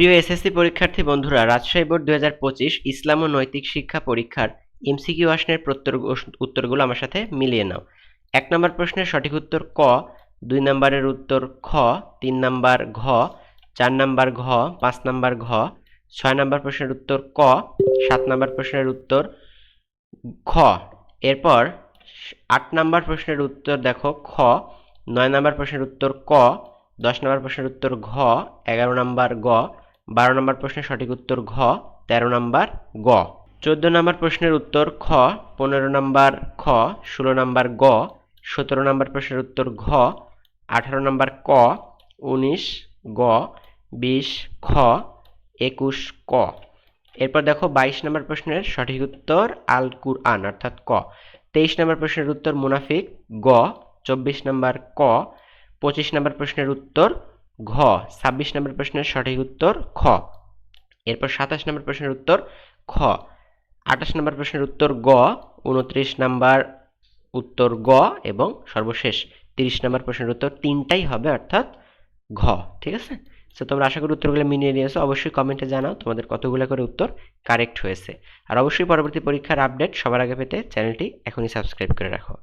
প্রিয় এসএসসি পরীক্ষার্থী বন্ধুরা, রাজশাহী বোর্ড পঁচিশ ইসলাম ও নৈতিক শিক্ষা পরীক্ষার এমসিকিউ আসনের প্রত্তর উত্তরগুলো আমার সাথে মিলিয়ে নাও। এক নম্বর প্রশ্নের সঠিক উত্তর ক, দুই নম্বরের উত্তর খ, তিন নম্বর ঘ, চার নম্বর ঘ, পাঁচ নম্বর ঘ, ছয় নম্বর প্রশ্নের উত্তর ক, সাত নম্বর প্রশ্নের উত্তর খ এরপর আট নম্বর প্রশ্নের উত্তর দেখো, খ, নয় নম্বর প্রশ্নের উত্তর ক, দশ নম্বর প্রশ্নের উত্তর ঘ, এগারো নম্বর গ বারো নম্বর প্রশ্নের সঠিক উত্তর ঘ, তেরো নম্বর গ। চোদ্দ নম্বর প্রশ্নের উত্তর খ, পনেরো নম্বর খ, ষোলো নম্বর গ, সতেরো নম্বর প্রশ্নের উত্তর ঘ, আঠারো নম্বর ক, উনিশ গ, বিশ খ, একুশ ক। এরপর দেখো বাইশ নম্বর প্রশ্নের সঠিক উত্তর আল কুরআন, অর্থাৎ ক। তেইশ নম্বর প্রশ্নের উত্তর মুনাফিক, গ। চব্বিশ নম্বর ক। পঁচিশ নম্বর প্রশ্নের উত্তর ঘ, ছাব্বিশ নম্বর প্রশ্নের সঠিক উত্তর খ। এরপর সাতাশ নম্বর প্রশ্নের উত্তর খ। আঠাশ নম্বর প্রশ্নের উত্তর গ, উনত্রিশ নাম্বার উত্তর গ এবং সর্বশেষ তিরিশ নম্বর প্রশ্নের উত্তর তিনটাই হবে অর্থাৎ ঘ, ঠিক আছে? সো তোমরা আশা করি উত্তরগুলো মিলিয়ে নিয়েছো। অবশ্যই কমেন্টে জানাও তোমাদের কতগুলো করে উত্তর কারেক্ট হয়েছে। আর অবশ্যই পরবর্তী পরীক্ষার আপডেট সবার আগে পেতে চ্যানেলটি এখনই সাবস্ক্রাইব করে রাখো।